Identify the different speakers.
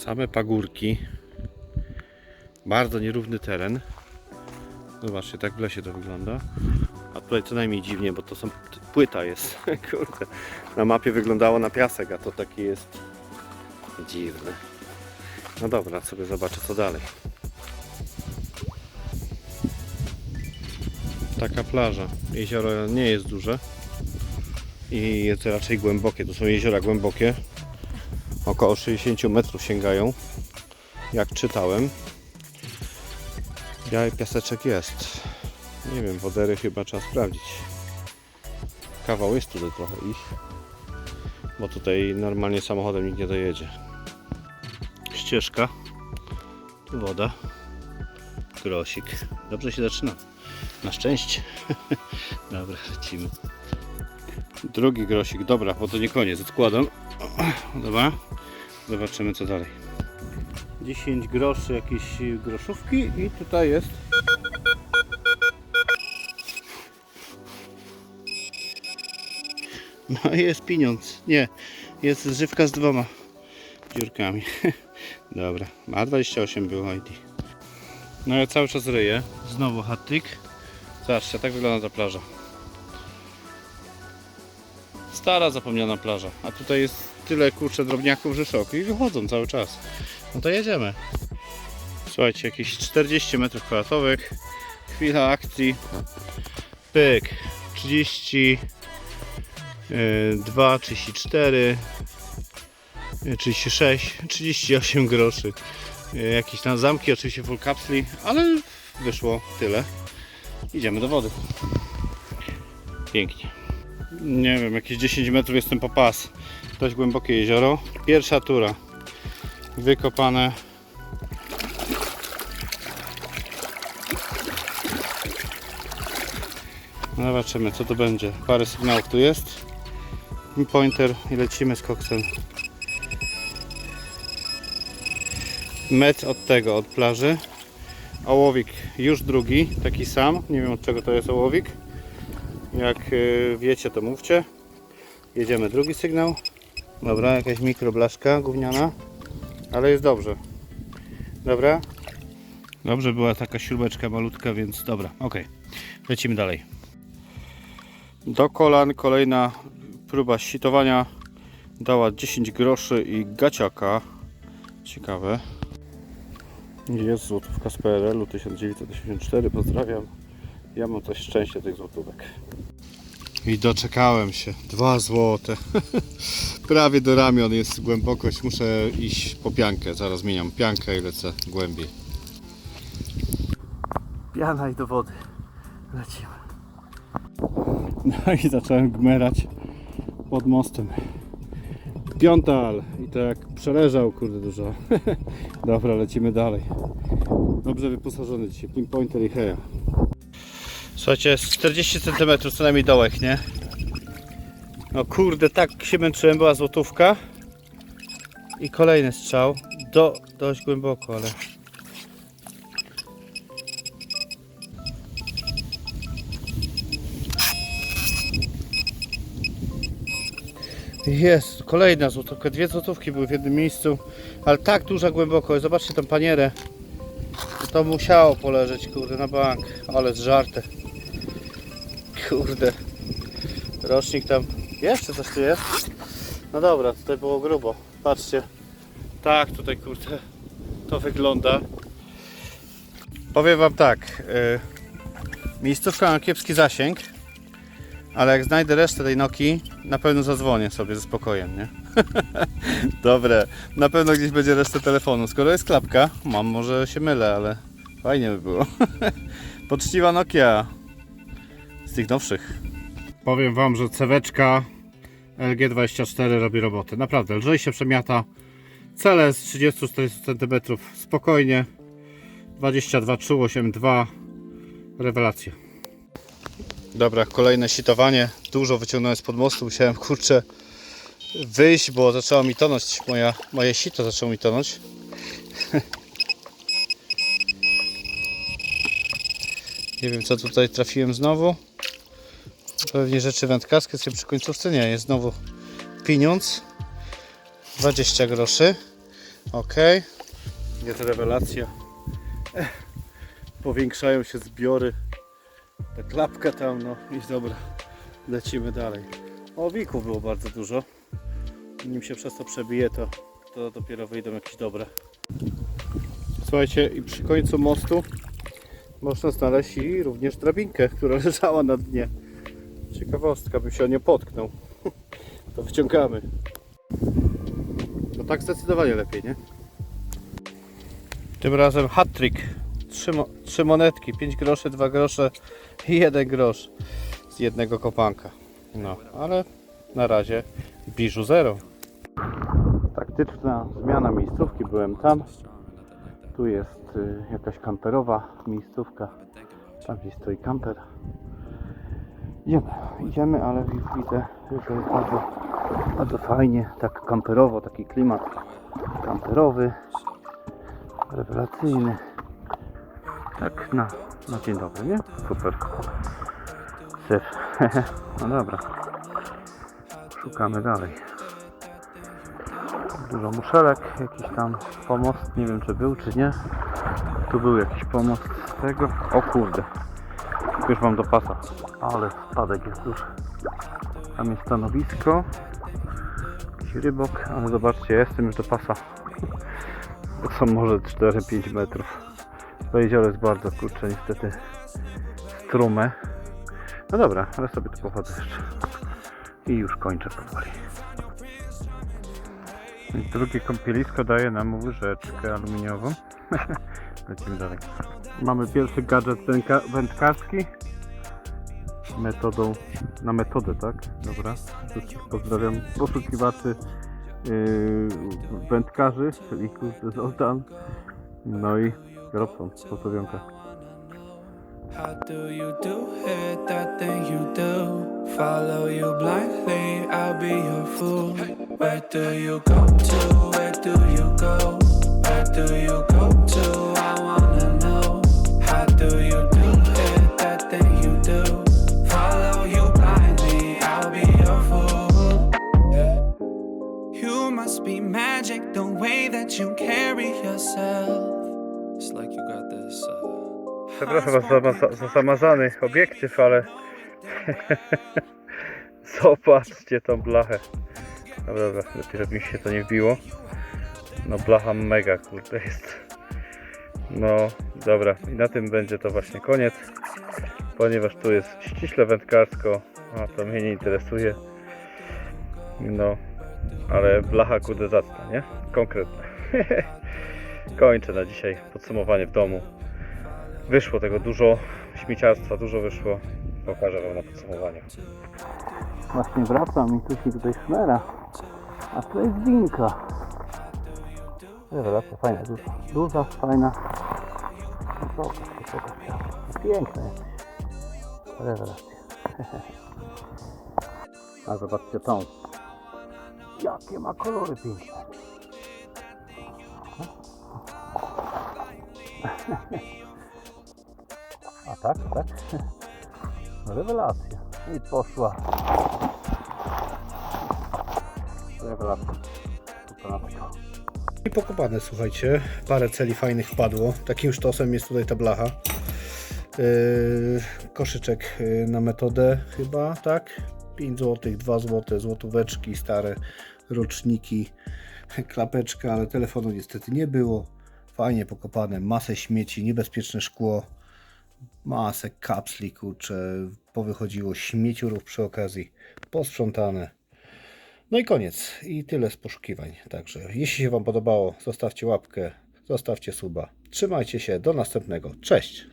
Speaker 1: Same pagórki. Bardzo nierówny teren. Zobaczcie, tak w lesie to wygląda. A tutaj co najmniej dziwnie, bo to są płyta jest. Kurde. Na mapie wyglądało na piasek, a to taki jest dziwny. No dobra, sobie zobaczę co dalej. Taka plaża. Jezioro nie jest duże i jest raczej głębokie. To są jeziora głębokie. Około 60 metrów sięgają. Jak czytałem. Biały piaseczek jest. Nie wiem, wodery chyba trzeba sprawdzić. Kawał jest tutaj trochę ich. Bo tutaj normalnie samochodem nikt nie dojedzie. Ścieżka. Tu woda. Grosik. Dobrze się zaczyna. Na szczęście. Dobra, lecimy. Drugi grosik. Dobra, bo to nie koniec. Odkładam. Dobra. Zobaczymy co dalej. 10 groszy, jakieś groszówki i tutaj jest No jest pieniądz. Nie, jest zżywka z dwoma dziurkami. Dobra, a 28 było ID. No ja cały czas ryję. Znowu hatyk. Zobaczcie, tak wygląda ta plaża. Stara, zapomniana plaża. A tutaj jest tyle kurczę drobniaków, że szok. I wychodzą cały czas. No to jedziemy. Słuchajcie, jakieś 40 metrów kwadratowych. Chwila akcji. Pyk. 30 2, 34, e, 36, 38 groszy. E, Jakieś tam zamki, oczywiście full capsli, ale wyszło tyle. Idziemy do wody. Pięknie. Nie wiem, jakieś 10 metrów jestem po pas. Dość głębokie jezioro. Pierwsza tura. Wykopane. No Zobaczymy co to będzie. Parę sygnałów tu jest. Pointer i lecimy z koksem. Metr od tego, od plaży. Ołowik już drugi, taki sam. Nie wiem od czego to jest ołowik. Jak y, wiecie to mówcie. Jedziemy drugi sygnał. Dobra, jakaś mikroblaszka gówniana. Ale jest dobrze. Dobra. Dobrze, była taka śrubeczka malutka, więc dobra, ok. Lecimy dalej. Do kolan kolejna próba sitowania dała 10 groszy i gaciaka. Ciekawe. Jest złotówka z PRL-u 1984, pozdrawiam. Ja mam coś szczęścia tych złotówek. I doczekałem się. Dwa złote. Prawie do ramion jest głębokość. Muszę iść po piankę. Zaraz zmieniam piankę i lecę głębiej. Piana i do wody. Lecimy. No i zacząłem gmerać pod mostem. Piątal i to jak przeleżał, kurde dużo. Dobra, lecimy dalej. Dobrze wyposażony dzisiaj, pinpointer i heja. Słuchajcie, z 40 cm co najmniej dołek, nie? No kurde, tak się męczyłem, była złotówka. I kolejny strzał. Do, dość głęboko, ale... Jest, kolejna złotówka. Dwie złotówki były w jednym miejscu, ale tak duża głęboko. Zobaczcie tą panierę. To musiało poleżeć, kurde, na bank. Ale z żarty. Kurde. Rocznik tam. Jeszcze coś tu jest? No dobra, tutaj było grubo. Patrzcie. Tak, tutaj kurde. To wygląda. Powiem wam tak. Yy, miejscówka ma kiepski zasięg. Ale jak znajdę resztę tej Noki, na pewno zadzwonię sobie ze spokojem, nie? Dobre, na pewno gdzieś będzie resztę telefonu. Skoro jest klapka, mam, może się mylę, ale fajnie by było. Poczciwa Nokia z tych nowszych. Powiem Wam, że ceweczka LG24 robi robotę. Naprawdę, lżej się przemiata. Cele z 30-40 cm spokojnie. 22 382 rewelacja. Dobra, kolejne sitowanie. Dużo wyciągnąłem spod mostu. Musiałem kurczę wyjść, bo zaczęło mi tonąć. Moja, moje sito zaczęło mi tonąć. Nie wiem co tutaj trafiłem znowu. Pewnie rzeczy wędkarskie, sobie przy końcówce nie, jest znowu pieniądz. 20 groszy. Ok, jest rewelacja. Ech, Powiększają się zbiory. Ta klapka tam, no i dobra, lecimy dalej. Owików było bardzo dużo. Nim się przez to przebije, to, to dopiero wyjdą jakieś dobre. Słuchajcie, i przy końcu mostu można znaleźć i również drabinkę, która leżała na dnie. Ciekawostka, bym się o nie potknął. To wyciągamy. No tak zdecydowanie lepiej, nie? Tym razem hat-trick. Trzy, mo- trzy monetki, 5 groszy, 2 grosze i 1 grosz z jednego kopanka. No, ale na razie biżu zero. Taktyczna zmiana miejscówki, byłem tam. Tu jest y, jakaś kamperowa miejscówka. Tam gdzieś stoi kamper. Idziemy, idziemy, ale wi- widzę, że jest bardzo, bardzo fajnie, tak kamperowo, taki klimat kamperowy, rewelacyjny. Tak na, na dzień dobry, nie? Super. Syf. no dobra. Szukamy dalej. Dużo muszelek, jakiś tam pomost, nie wiem czy był czy nie. Tu był jakiś pomost z tego. O kurde. Już mam do pasa. Ale spadek jest duży. Tam jest stanowisko. Jakiś rybok, ale zobaczcie, ja jestem już do pasa. To są może 4-5 metrów. To jezioro jest bardzo kurcze, niestety strume. No dobra, ale sobie tu pochodzę jeszcze. I już kończę powoli. Drugie kąpielisko daje nam łyżeczkę aluminiową. Lecimy dalej. Mamy pierwszy gadżet wędka- wędkarski. Metodą, na metodę, tak? Dobra. Wszystkich pozdrawiam poszukiwaczy yy, wędkarzy, czyli kurde Zoltan. No i Robson, pozdrowionka.
Speaker 2: How do you do it? That thing you do. Follow you blindly, I'll be your fool. Where do you go to? Where do you go? Where do you go to? I wanna know. How do you do it? That thing you do. Follow you blindly, I'll be your fool. Yeah. You must be magic the way that you carry yourself. It's like you got this. Uh...
Speaker 1: Przepraszam za, za, za zamazany obiektyw, ale zobaczcie tą blachę. Dobra, dobra, lepiej żeby mi się to nie wbiło. No blacha mega kurde jest. No dobra, i na tym będzie to właśnie koniec. Ponieważ tu jest ściśle wędkarsko, a to mnie nie interesuje. No, ale blacha kurde zacna, nie? Konkretna. Kończę na dzisiaj podsumowanie w domu. Wyszło tego dużo, śmieciarstwa dużo wyszło. Pokażę Wam na podsumowaniu. Właśnie wracam i tu się tutaj szmera. A to jest winka. Rewelacja, fajna, duża, duża fajna. Pokaż się, pokaż się. Piękna jest. Rewelacja. A zobaczcie tą. Jakie ma kolory piękne. A tak, tak. Rewelacja. I poszła. Rewelacja. Super I pokopane, słuchajcie. Parę celi fajnych padło. Takim sztosem jest tutaj ta blacha. Yy, koszyczek yy, na metodę chyba, tak? 5 zł, 2 zł, złotóweczki, stare roczniki, klapeczka, ale telefonu niestety nie było. Fajnie pokopane, masę śmieci, niebezpieczne szkło masę kapsli, kurczę, powychodziło śmieciurów przy okazji, posprzątane. No i koniec. I tyle z poszukiwań. Także jeśli się Wam podobało, zostawcie łapkę, zostawcie suba. Trzymajcie się, do następnego. Cześć!